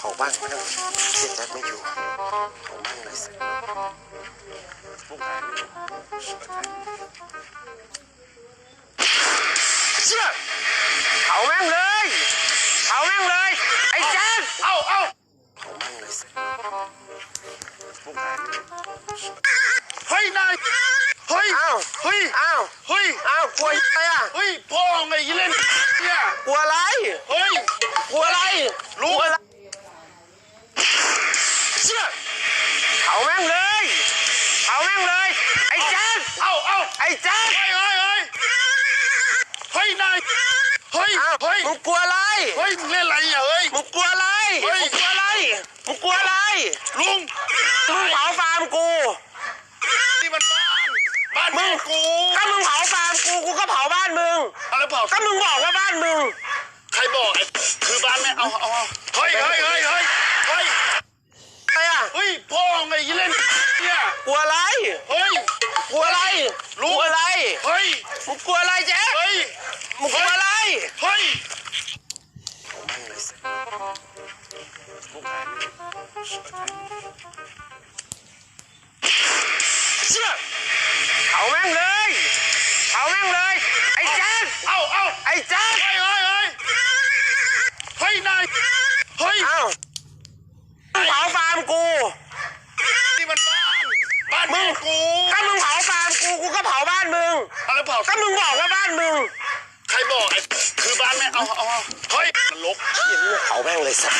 เขาบ้างนะเสียแจ็คไม่อยู่เขาบ้างเลยสิพวกนายเชื่อเขาแม่งเลยเขาแม่งเลย ไอ้แจ็คเอ้าเอ้าเขาบ้างเลยสิพวกนายเฮ้ยนายเฮ้ยอ้าวเฮ้ยอ้าวเฮ้ยอ้าวกลัวอะไรอะ เฮ้ยพ่อไงเล่นเนี่ย กลัวอะไร เฮ้ย กลัวอะไร รู้ กลัวอะไรเชื่อเขาแม่งเลยเขาแม่งเลย ไอ้แจ็ค เอ้าเอ้า ไอ้แจ็ค เฮ้ยเฮ้ยเฮ้ยเฮ้ยนายเฮ้ย อ้าว เฮ้ย มึงกลัวอะไร เฮ้ยมึงเล่นอะไรอะเฮ้ย มึงกลัวอะไร เฮ้ย มึงกลั วอะไรมึงกลัวอะไร ลุงมึงเผาฟาร์มกู นี่มันบ้าน บ้านแม่กูถ้ามึงเผาฟาร์มกู กูก็เผาบ้านมึง อะไรเปล่าก็มึงบอกว่าบ้านมึง ใครบอกไอ้คือบ้านแม่เอาเอาเอาเฮ้ยเฮ้ยเฮ้ยเฮ้ยเฮ้ยอะไรอะเฮ้ยพ่อไงเล่นเนี่ยกลัวอะไร เฮ้ยกลัวอะไรรู้กลัวอะไร เฮ้ยมึงกลัวอะไรแจ๊คเฮ้ยมึงกลัวอะไร เฮ้ย เขาบ้างเลยสิพวกนายเชื่อเขาแม่งเลยเขาแม่งเลย ไอ้แจ๊คเอ้าเอ้าไอ้แจ๊คเฮ้ยเฮ้ยเฮ้ยเฮ้ยนายเฮ้ยอ้าวมึงเผาฟาร์มกูนี่มันบ้านบ้านแม่กูถ้ามึงเผาฟาร์มกูกูก็เผาบ้านมึงอะไรเปล่าก็มึงบอกว่าบ้านมึงใครบอกไอ้คือบ้านแม่เอาเอาเอาเฮ้ยมันลกอย่างนี้เขาแม่งเลยสัต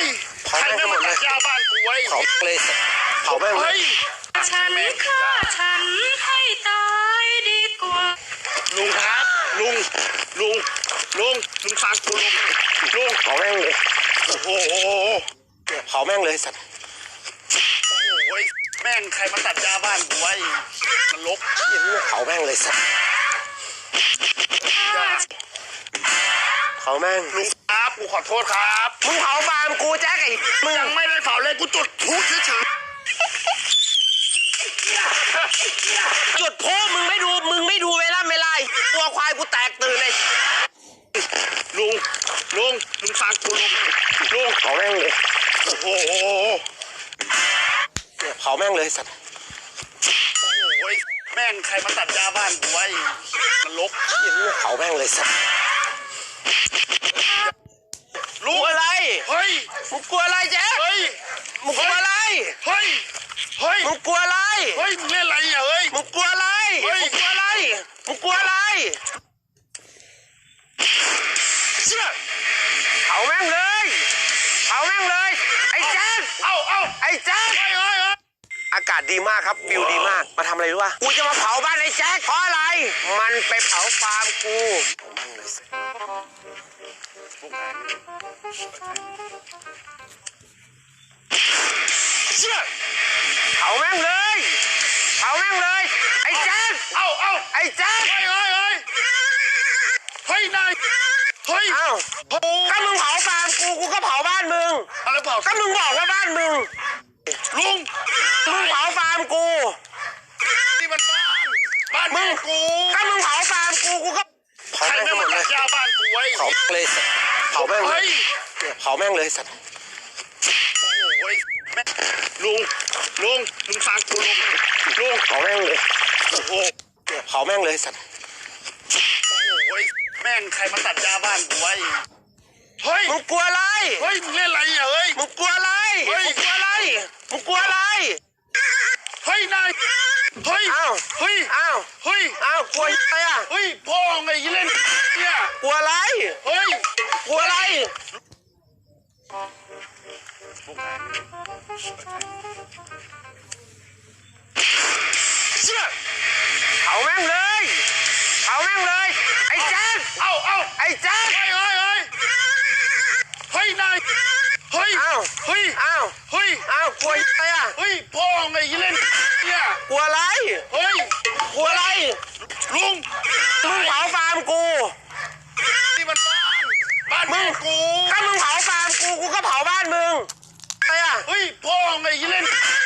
เฮ้ยใครแม่งมาตัดหญ้าบ้านกูไว้เขาเลยสัตว์เขาแม่งเลเฮ้ยยฉันฆ่าฉันให้ตายดีกว่า ลุงครับ ลุง ลุง ลุง ลุงฟังกูลุง ลุงเขาแม่งเลย โอ้โหเนี่ยเขาแม่งเลยสัตว์ โอ้โหแม่งใครมาตัดหญ้าบ้านกูไว้มันลกอย่างนี้เขาแม่งเลยสัตว์หญ้าเขาแม่งลุงครับ กูขอโทษครับ มึงเผาฟาร์มกูแจ๊คไอ้มึงยังไม่ได้เผาเลยกูจุดพลุเฉยจุดโพมึงไม่ดูมึงไม่ดูเวลาเวลาตัวควายกูแตกตื่นเลยๆลุงลุงลุงฟังกูลุงลุงเขาแม่งเลยโอ้โหเนี่ยเขาแม่งเลยสัตว์โอ้โหแม่งใครมาตัดหญ้าบ้านกูไว้มันลกอย่างนี้เขาแม่งเลยสัตว์ ลุกงลัวอะไร เฮ้ย มึงกลัวอะไรแจ๊คเฮ้ย มึงกลัวอะไร เฮ้ย เฮ้ย มึงกลัวอะไร เฮ้ย มึงเล่นอะไรอะเฮ้ย มึงกลัวอะไรเฮ้ยมึงกลัวอะไร มึงกลัวอะไรเชื่อเขาแม่งเลยเขาแม่งเลย ไอ้แจ๊คเอ้าเอ้าไอ้แจ๊คเฮ้ยเฮ้ยเฮ้ยอากาศดีมากครับวิวดีมาก มาทำอะไรรู้ป่ะกูจะมาเผาบ้านไอ้แจ๊คเพราะอะไร มันไปเผาฟาร์มกู เขาแม่งเลยสิพวกนายเชื่อเขาแม่งเลยเขาแม่งเลย ไอ้แจ๊คเอ้าเอ้าไอ้แจ๊คเฮ้ยเฮ้ยเฮ้ยเฮ้ยนายเฮ้ยอ้าวโอ้โหถ้ามึงเผาฟาร์มกูกูก็เผาบ้านมึงอะไรเปล่าก็มึงบอกว่าบ้านมึงลุงมึงเผาฟาร์มกูนี่มันบ้านบ้านแม่กูถ้ามึงเผาฟาร์มาแม่งเลยสัตว์โอ้โหแม่ลุงลุงลุงฟังกูลุงลุงเผาแม่งเลยโอ้โหเนี่ยเผาแม่งเลยสัตว์โอ้โหแม่งใครมาตัดหญ้าบ้านกูไว้เฮ้ยมึงกลัวอะไรเฮ้ยมึงเล่นอะไรอะเฮ้ยมึงกลัวอะไรเฮ้ยมึงกลัวอะไรมึงกลัวอะไรเฮ้ยนายเฮ้ยอ้าวเฮ้ยอ้าวเฮ้ยอ้าวกลัวอะไรอะเฮ้ยพ่อไงเล่นเนี่ยกลัวอะไรเฮ้ย เชื่อเขาแม่งเลยเขาแม่งเลย ไอ้แจ๊คเอ้าเอ้าไอ้แจ๊คเฮ้ยเฮ้ยเฮ้ยเฮ้ยนายเฮ้ยอ้าวเฮ้ยอ้าวเฮ้ยอ้าวกลัวอะไรอะเฮ้ยพ่อไงเล่นเนี่ยกลัวอะไรเฮ้ยกลัวอะไร ลุงมึงเผาฟาร์มกูนี่มันบ้านบ้านแม่กูถ้ามึงเผาฟาร์มกูกูก็เผาบ้านมึง เฮ้ยพ่อไงเล่น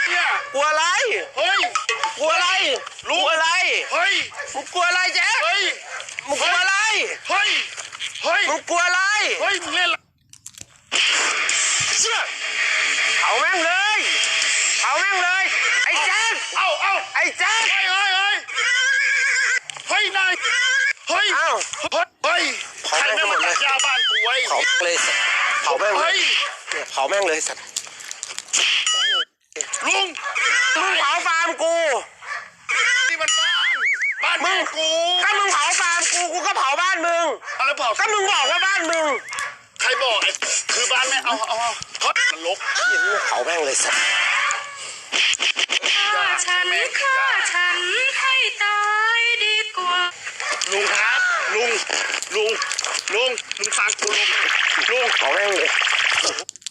เนี่ยกลัวอะไร เฮ้ยกลัวอะไรรู้อะไร เฮ้ยมึงกลัวอะไรแจ๊เฮ้ยมึงกลัวอะไร เฮ้ย เฮ้ยมึงกลัวอะไร เฮ้ยมึงเล่นเอาแมงเลย เอาแมงเลย ไอ้แจ๊คเอาเอาไอ้แจ๊คเฮ้ยเฮ้เฮ้ยนาย เฮ้ยเฮ้ยเฮ้ยใคแม่งมาตัดหาบ้านกูไว้เผาเลยเผาแมงเลยเผาแม่งเลยสัตว์ ลุงมึงเผาฟาร์มกูนี่มันบ้าน บ้านแม่กูก็มึงเผาฟาร์มกูกูก็เผาบ้านมึงอะไรเปล่าก็มึงบอกว่าบ้านมึงใครบอกไอ้คือบ้านแม่เอาเอาเอาเฮ้ยมันลกอย่างนี้เผาแม่งเลยสัตว์ฆ่าฉันฆ่าฉันให้ตายดีกว่า ลุงครับ ลุง ลุง ลุง ลุงฟังกูลุง ลุงเผาแม่งเลย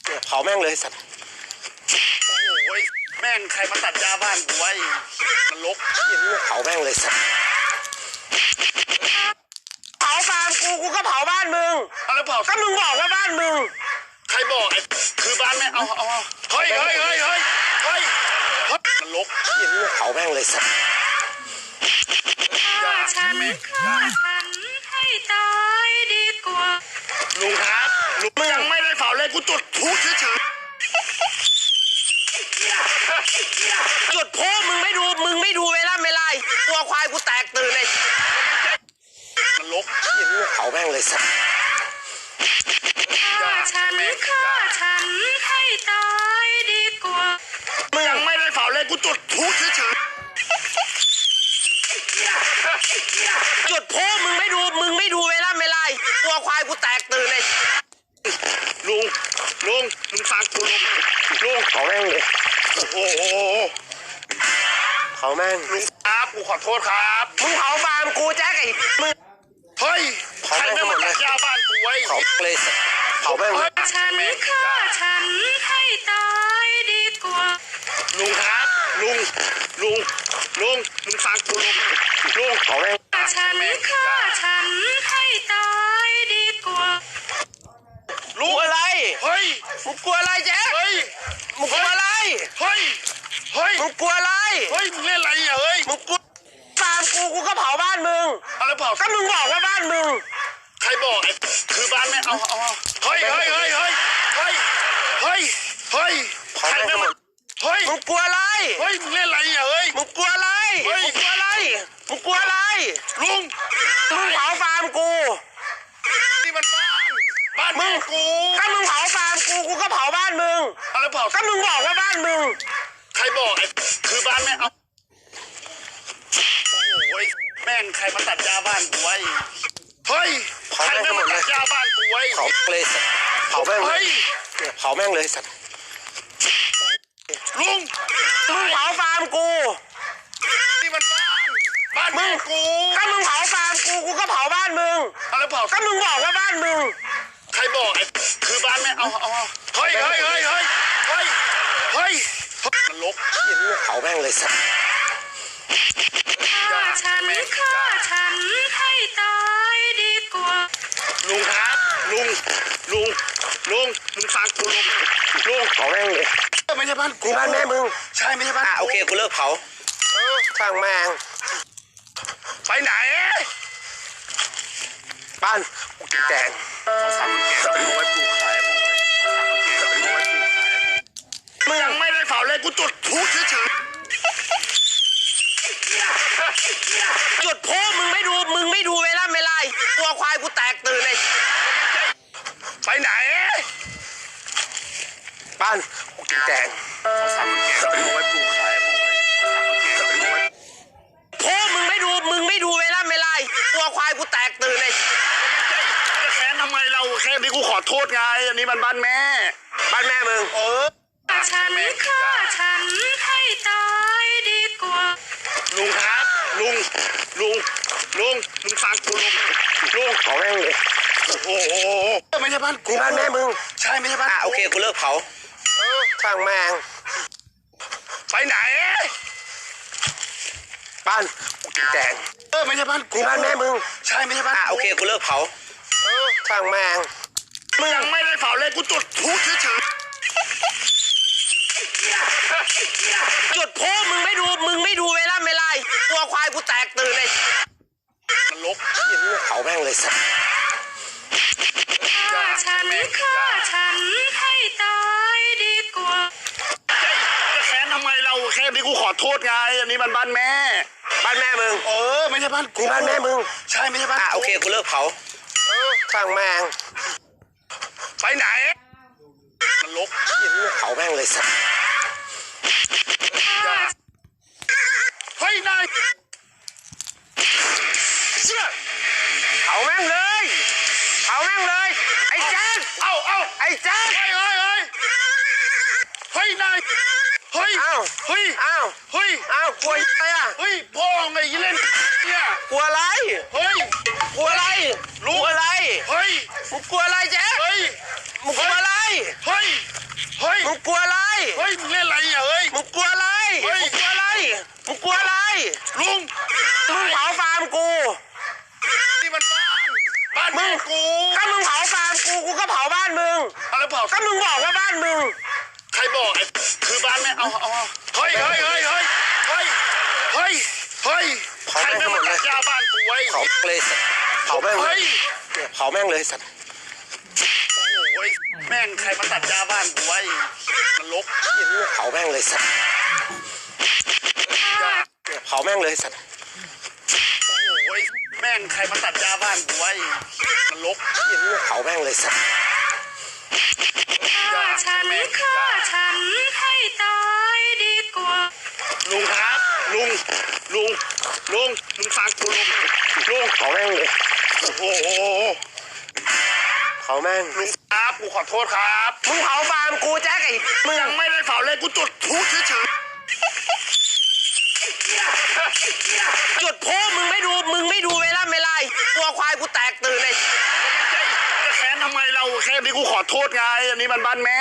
เนี่ยเผาแม่งเลยสัตว์ โอ้ยแม่งใครมาตัดหญ้า บ้านกูไว้มันลกอย่างนี้เผาแม่งเลยสัตว์เผาฟาร์มกูกูก็เผาบ้านมึงอะไรเปล่าก็มึงบอกว่าบ้านมึง ใครบอกไอ้คือบ้านแม่เอาเอาเอาเฮ้ยเฮ้ยเฮ้ยเฮ้ยเฮ้ยเฮ้ยมันลกอย่างนี้เผาแม่งเลยสัตว์ฆ่าฉันฆ่าฉันให้ตายดีกว่า ลุงครับลุงยังไม่ได้เผาเลยกูจุดพลุเฉย จุดโพมึงไม่ดูมึงไม่ดูเวลาเวลาตัวควายกูแตกตื่นเลยๆมันลกอย่างนี้เผาแม่งเลยสัตว์ฆ่าฉันฆ่าฉันให้ตายดีกว่ามึงยังไม่ได้เผาเลยกูจุดพลุเฉยจุดโพมึงไม่ดูมึงไม่ดูเวลาเวลาตัวควายกูแตกตื่นเลยๆลุงลุงลุงฟังกูลุงลุงเผาแม่งเลย โอ้โหเผาแม่งลุงครับกูขอโทษครับมึงเผาฟาร์มกูแจ๊กไอ้มึงเฮ้ยเผาใครแม่งไม่มาตัดหญ้าบ้านกูไว้เผาเลยเผาแม่งฉันฆ่าฉันให้ตายดีกว่าลุงครับลุงลุงลุงลุงฟังกูลุงลุงเผาแม่งฉันฆ่าฉันให้ตายดีกว่ากลัวอะไรเฮ้ยมึงกลัวอะไรแจ๊กเฮ้ยมึงกลัวอะไร เฮ้ย เฮ้ย มึงกลัวอะไร เฮ้ย มึงเล่นอะไรอะเฮ้ย มึงกลัวฟาร์มกูกูก็เผาบ้านมึง อะไรเปล่าก็มึงบอกว่าบ้านมึง ใครบอกไอ้คือบ้านแม่เอาเอาเอาเฮ้ย เฮ้ย เฮ้ย เฮ้ย เฮ้ย เฮ้ย เฮ้ยเผาใครแม่งไม่ให้หมมาดเฮ้ย มึงกลัวอะไร เฮ้ย มึงเล่นอะไรอะเฮ้ย มึงกลัวอะไรเฮ้ยมึงกลัวอะไร มึงกลัวอะไร ลุง มึงเผาฟาร์มกู นี่มันบ้าน บ้านแม่กูก็มึงเผาฟาร์มกูกูก็เผาบ้านมึงอะไรเปล่าก็มึงบอกว่าบ้านมึง ใครบอกไอ้คือบ้านแม่เอาโอ้ยแม่งใครมาตัดหญ้าบ้านกูไว้เฮ้ยเผาใครแม่งไม่ให้หมมาดเลยตัดหญ้าบ้านกูไว้เผาเลยสัตว์เผาแม่งเลเฮ้ยยเนี่ยเผาแม่งเลยสัตว์ลุงมึงเผาฟาร์มกูนี่มันบ้านบ้านแม่กูก็มึงเผาฟาร์มกูกูก็เผาบ้านมึงอะไรเปล่าก็มึงบอกว่าบ้านมึง ใครบอกไอ้คือบ้านแม่เอาเอาเอาเฮ้ยเฮ้ยเฮ้ยเฮ้ยเฮ้ยเฮ้ยมันลกอย่างนี้เผาแม่งเลยสัตว์ฆ่าฉันฆ่าฉันให้ตายดีกว่า ลุงครับลุงลุงลุงลุงฟังกูลุงลุงเผาแม่งเลยไม่ใช่บ้านกูนี่บ้านแม่มึงใช่ไม่ใช่บ้านอะโอเคกูเลิกเผาเออช่างแม่งไปไหน บ้านกูกินแดงเกสารกูขายผมเลยทำเกสเอาไว้ปลูกขายมึงยังไม่ได้เผาเลยกูจุดพลุเฉยจุดโพมึงไม่ดูมึงไม่ดูเวลาเวลาตัวควายกูแตกตื่นเลยไปไหนบ้านกูกินแดงทำเกสเอาไว้ปลูก ทษไง อันนี้มันบ้านแม่ บ้านแม่มึง เออ ฉันฆ่าฉันให้ตายดีกว่า ลุงครับ ลุง ลุง ลุง ลุงฟังกูลุง ลุงเผาแม่งเลยโอ้โหไม่ใช่บ้านกูนี่บ้านแม่มึง ใช่ ไม่ใช่บ้านอะโอเค กูเลิกเผาเออช่างแม่งไปไหน บ้านกูกินแดงเออไม่ใช่บ้านกูนี่บ้านแม่มึง ใช่ ไม่ใช่บ้านอะโอเค กูเลิกเผาเออช่างแม่ง มึงยังไม่ได้เผาเลยกูจุดพลุเฉยจุดโพมึงไม่ดูมึงไม่ดูเวลาเวลาตัวควายกูแตกตื่นเลยๆมันลกอย่างนี้เผาแม่งเลยสัตว์ฆ่าฉันฆ่าฉันให้ตายดีกว่าจะแค้นทำไมเราแค่นี้กูขอโทษไงอันนี้มันบ้านแม่ บ้านแม่มึง เออ ไม่ใช่บ้านกูนี่บ้านแม่มึง ใช่ไม่ใช่บ้านอะกูโอเคกูเลิกเผาเออช่างแม่ง ยพ่อไงเล่นเนี่ยกลัวอะไร เฮ้ย กลัวอะไรกลัวอะไร เฮ้ยมึงกลัวอะไรแจ๊คเฮ้ยมึงกลัวอะไร เฮ้ย เฮ้ย มึงกลัวอะไร เฮ้ย มึงเล่นอะไรอะเฮ้ย มึงกลัวอะไร เฮ้ย มึงกลัวอะไร มึงกลัวอะไร ลุง มึงเผาฟาร์มกูนี่มันบ้าน บ้านแม่กูถ้ามึงเผาฟาร์มกู กูก็เผาบ้านมึง อะไรเปล่าก็มึงบอกว่าบ้านมึง ใครบอกไอ้คือบ้านแม่เอาเอาเอาเฮ้ยเฮ้ยเฮ้ยเฮ้ยเฮ้ยเฮ้ย เฮ้ยเผาใครแม่งแม่งให้หมมาดเลยตัดหญ้าบ้านกูไว้เผาเลยสัตว์เผาแม่งเลเฮ้ยยเนี่ยเผาแม่งเลยสัตว์โอ้ยแม่งใครมาตัดหญ้าบ้านกูไว้มันลกเนี่ยเผาแม่งเลยสัตว์อย่าเนี่ยเผาแม่งเลยสัตว์โอ้ยแม่งใครมาตัดหญ้าบ้านกูไว้มันลกเนี่ยเผาแม่งเลยสัตว์ฆ่าฉันฆ่าฉันให้ตายดีกว่าลุงครับ ลุง ลุง ลุง ลุงฟังกูลุง ลุงเผาแม่งเลยโอ้โหเผาแม่ง ลุงครับกูขอโทษครับ มึงเผาฟาร์มกูแจ๊คไอ้มึงยังไม่ได้เผาเลยกูจุดพลุเฉยจุดโพมึงไม่ดู มึงไม่ดูเวลาเวลาตัวควายกูแตกตื่นเลยๆจะจะแค้นทำไมเราแค่นี้กูขอโทษไง อันนี้มันบ้านแม่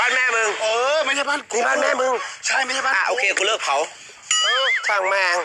บ้านแม่มึง เออ ไม่ใช่บ้านกูนี่บ้านแม่มึง ใช่ไม่ใช่บ้านอะโอเคกูเลิกเผา ฟังแมง